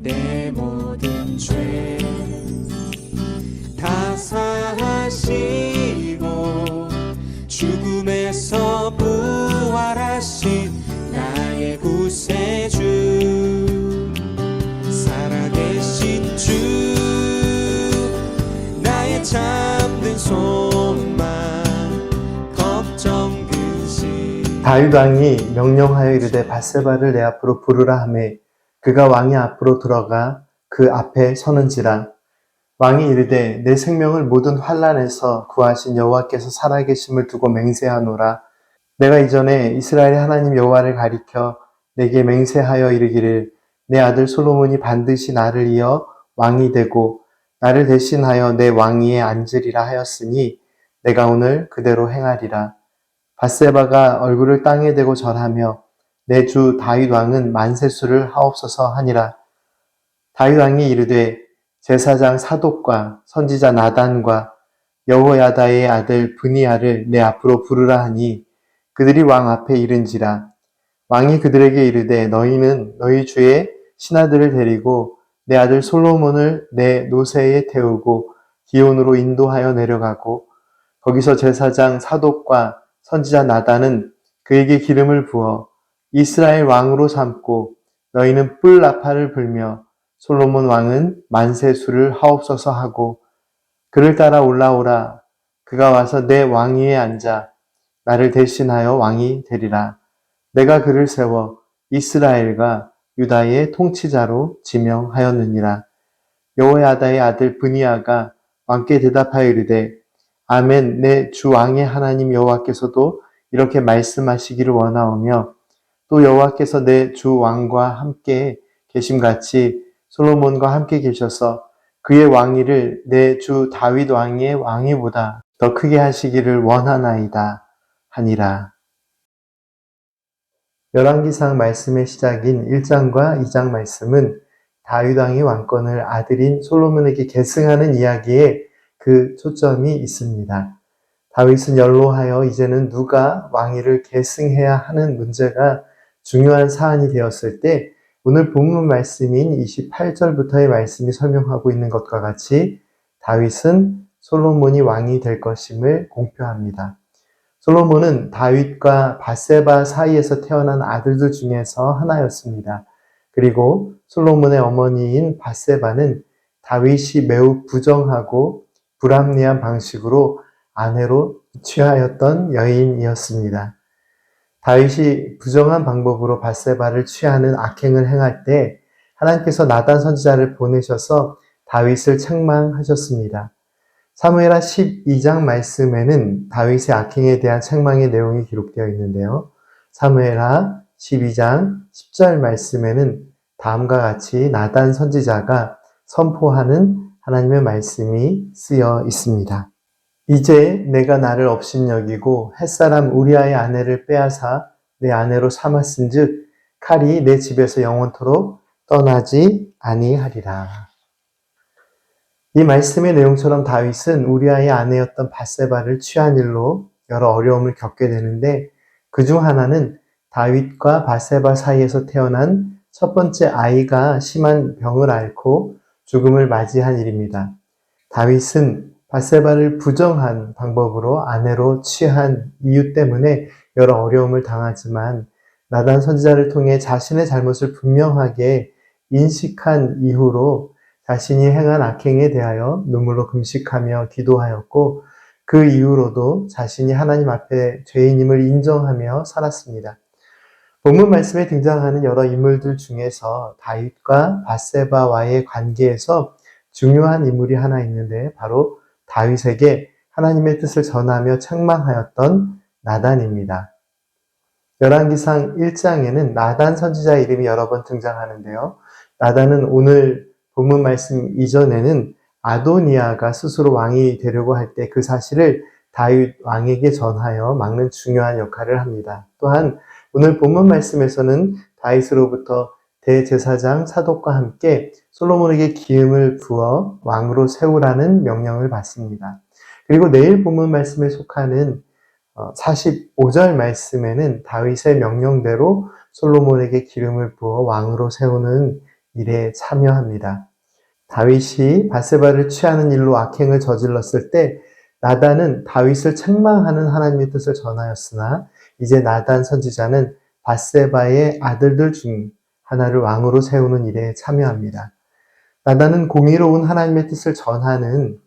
내 모든 죄 다 사하시고 죽음에서 부활하신 나의 구세주 살아계신 주 나의 잠든 소망 걱정 근심 다윗 왕이 명령하여 이르되 바세바를 내 앞으로 부르라 하매 그가 왕의 앞으로 들어가 그 앞에 서는지라. 왕이 이르되 내 생명을 모든 환란에서 구하신 여호와께서 살아계심을 두고 맹세하노라. 내가 이전에 이스라엘의 하나님 여호와를 가리켜 내게 맹세하여 이르기를 내 아들 솔로몬이 반드시 나를 이어 왕이 되고 나를 대신하여 내 왕위에 앉으리라 하였으니 내가 오늘 그대로 행하리라. 바세바가 얼굴을 땅에 대고 절하며 내 주 다윗 왕은 만세수를 하옵소서 하니라. 다윗 왕이 이르되 제사장 사독과 선지자 나단과 여호야다의 아들 브니아를 내 앞으로 부르라 하니 그들이 왕 앞에 이른지라. 왕이 그들에게 이르되 너희는 너희 주의 신하들을 데리고 내 아들 솔로몬을 내 노새에 태우고 기온으로 인도하여 내려가고 거기서 제사장 사독과 선지자 나단은 그에게 기름을 부어 이스라엘 왕으로 삼고 너희는 뿔 나팔을 불며 솔로몬 왕은 만세수를 하옵소서 하고 그를 따라 올라오라. 그가 와서 내 왕위에 앉아 나를 대신하여 왕이 되리라. 내가 그를 세워 이스라엘과 유다의 통치자로 지명하였느니라. 여호야다의 아들 브니아가 왕께 대답하여 이르되 아멘 내 주 왕의 하나님 여호와께서도 이렇게 말씀하시기를 원하오며 또 여호와께서 내 주 왕과 함께 계심같이 솔로몬과 함께 계셔서 그의 왕위를 내 주 다윗 왕의 왕위보다 더 크게 하시기를 원하나이다 하니라. 열왕기상 말씀의 시작인 1장과 2장 말씀은 다윗 왕의 왕권을 아들인 솔로몬에게 계승하는 이야기에 그 초점이 있습니다. 다윗은 연로하여 이제는 누가 왕위를 계승해야 하는 문제가 중요한 사안이 되었을 때 오늘 본문 말씀인 28절부터의 말씀이 설명하고 있는 것과 같이 다윗은 솔로몬이 왕이 될 것임을 공표합니다. 솔로몬은 다윗과 바세바 사이에서 태어난 아들들 중에서 하나였습니다. 그리고 솔로몬의 어머니인 바세바는 다윗이 매우 부정하고 불합리한 방식으로 아내로 취하였던 여인이었습니다. 다윗이 부정한 방법으로 바세바를 취하는 악행을 행할 때 하나님께서 나단 선지자를 보내셔서 다윗을 책망하셨습니다. 사무엘하 12장 말씀에는 다윗의 악행에 대한 책망의 내용이 기록되어 있는데요. 사무엘하 12장 10절 말씀에는 다음과 같이 나단 선지자가 선포하는 하나님의 말씀이 쓰여 있습니다. 이제 내가 나를 업신여기고 햇사람 우리아의 아내를 빼앗아 내 아내로 삼았은즉 칼이 내 집에서 영원토록 떠나지 아니하리라. 이 말씀의 내용처럼 다윗은 우리아의 아내였던 바세바를 취한 일로 여러 어려움을 겪게 되는데 그 중 하나는 다윗과 바세바 사이에서 태어난 첫 번째 아이가 심한 병을 앓고 죽음을 맞이한 일입니다. 다윗은 바세바를 부정한 방법으로 아내로 취한 이유 때문에 여러 어려움을 당하지만 나단 선지자를 통해 자신의 잘못을 분명하게 인식한 이후로 자신이 행한 악행에 대하여 눈물로 금식하며 기도하였고 그 이후로도 자신이 하나님 앞에 죄인임을 인정하며 살았습니다. 본문 말씀에 등장하는 여러 인물들 중에서 다윗과 바세바와의 관계에서 중요한 인물이 하나 있는데 바로 다윗에게 하나님의 뜻을 전하며 책망하였던 나단입니다. 열왕기상 1장에는 나단 선지자 이름이 여러 번 등장하는데요. 나단은 오늘 본문 말씀 이전에는 아도니아가 스스로 왕이 되려고 할 때 그 사실을 다윗 왕에게 전하여 막는 중요한 역할을 합니다. 또한 오늘 본문 말씀에서는 다윗으로부터 대제사장 사독과 함께 솔로몬에게 기름을 부어 왕으로 세우라는 명령을 받습니다. 그리고 내일 본문 말씀에 속하는 45절 말씀에는 다윗의 명령대로 솔로몬에게 기름을 부어 왕으로 세우는 일에 참여합니다. 다윗이 바세바를 취하는 일로 악행을 저질렀을 때 나단은 다윗을 책망하는 하나님의 뜻을 전하였으나 이제 나단 선지자는 바세바의 아들들 중 하나를 왕으로 세우는 일에 참여합니다. 나단은 공의로운 하나님의 뜻을 전하는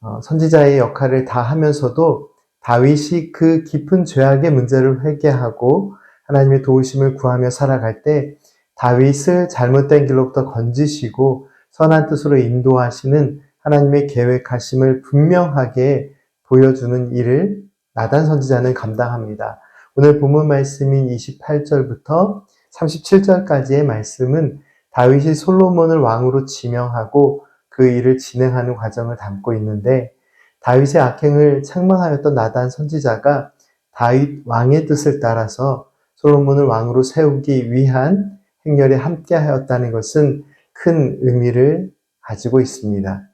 어, 선지자의 역할을 다 하면서도 다윗이 그 깊은 죄악의 문제를 회개하고 하나님의 도우심을 구하며 살아갈 때 다윗을 잘못된 길로부터 건지시고 선한 뜻으로 인도하시는 하나님의 계획하심을 분명하게 보여주는 일을 나단 선지자는 감당합니다. 오늘 본문 말씀인 28절부터 37절까지의 말씀은 다윗이 솔로몬을 왕으로 지명하고 그 일을 진행하는 과정을 담고 있는데 다윗의 악행을 책망하였던 나단 선지자가 다윗 왕의 뜻을 따라서 솔로몬을 왕으로 세우기 위한 행렬에 함께하였다는 것은 큰 의미를 가지고 있습니다.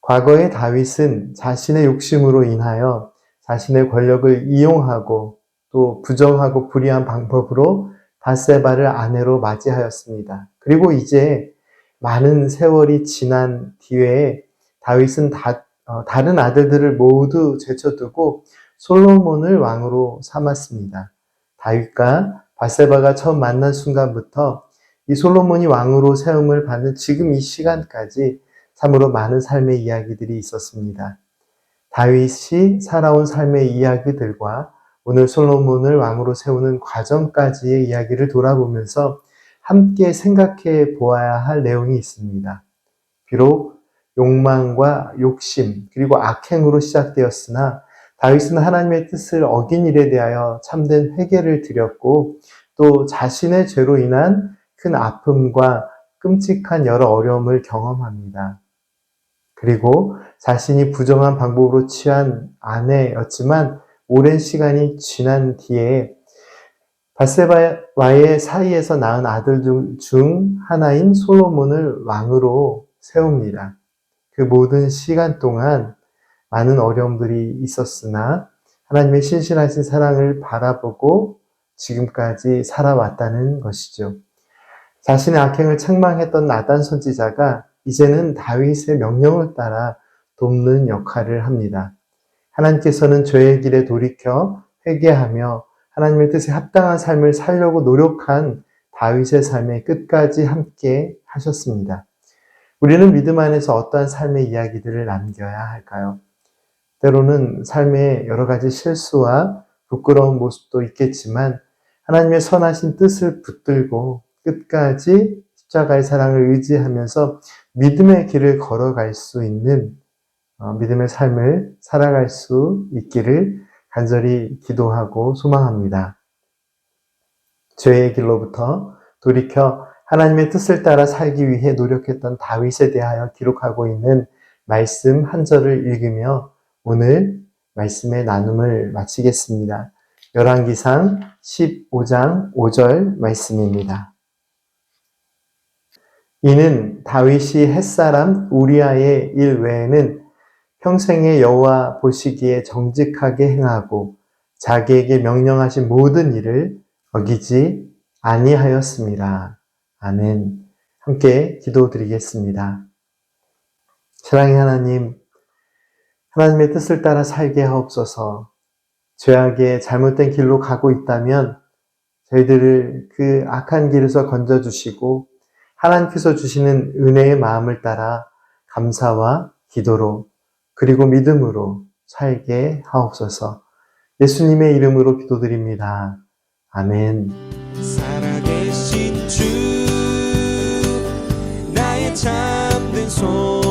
과거의 다윗은 자신의 욕심으로 인하여 자신의 권력을 이용하고 또 부정하고 불의한 방법으로 바세바를 아내로 맞이하였습니다. 그리고 이제 많은 세월이 지난 뒤에 다윗은 다, 어, 다른 아들들을 모두 제쳐두고 솔로몬을 왕으로 삼았습니다. 다윗과 바세바가 처음 만난 순간부터 이 솔로몬이 왕으로 세움을 받는 지금 이 시간까지 참으로 많은 삶의 이야기들이 있었습니다. 다윗이 살아온 삶의 이야기들과 오늘 솔로몬을 왕으로 세우는 과정까지의 이야기를 돌아보면서 함께 생각해 보아야 할 내용이 있습니다. 비록 욕망과 욕심 그리고 악행으로 시작되었으나 다윗은 하나님의 뜻을 어긴 일에 대하여 참된 회개를 드렸고 또 자신의 죄로 인한 큰 아픔과 끔찍한 여러 어려움을 경험합니다. 그리고 자신이 부정한 방법으로 취한 아내였지만 오랜 시간이 지난 뒤에 바세바와의 사이에서 낳은 아들 중 하나인 솔로몬을 왕으로 세웁니다. 그 모든 시간 동안 많은 어려움들이 있었으나 하나님의 신실하신 사랑을 바라보고 지금까지 살아왔다는 것이죠. 자신의 악행을 책망했던 나단 선지자가 이제는 다윗의 명령을 따라 돕는 역할을 합니다. 하나님께서는 죄의 길에 돌이켜 회개하며 하나님의 뜻에 합당한 삶을 살려고 노력한 다윗의 삶에 끝까지 함께 하셨습니다. 우리는 믿음 안에서 어떠한 삶의 이야기들을 남겨야 할까요? 때로는 삶의 여러 가지 실수와 부끄러운 모습도 있겠지만 하나님의 선하신 뜻을 붙들고 끝까지 십자가의 사랑을 의지하면서 믿음의 길을 걸어갈 수 있는 어, 믿음의 삶을 살아갈 수 있기를 간절히 기도하고 소망합니다. 죄의 길로부터 돌이켜 하나님의 뜻을 따라 살기 위해 노력했던 다윗에 대하여 기록하고 있는 말씀 한 절을 읽으며 오늘 말씀의 나눔을 마치겠습니다. 열왕기상 15장 5절 말씀입니다. 이는 다윗이 햇사람 우리아의 일 외에는 평생의 여호와 보시기에 정직하게 행하고 자기에게 명령하신 모든 일을 어기지 아니하였습니다. 아멘. 함께 기도드리겠습니다. 사랑의 하나님, 하나님의 뜻을 따라 살게 하옵소서. 죄악의 잘못된 길로 가고 있다면 저희들을 그 악한 길에서 건져주시고 하나님께서 주시는 은혜의 마음을 따라 감사와 기도로 그리고 믿음으로 살게 하옵소서. 예수님의 이름으로 기도드립니다. 아멘. 살아계신 주 나의 참된 손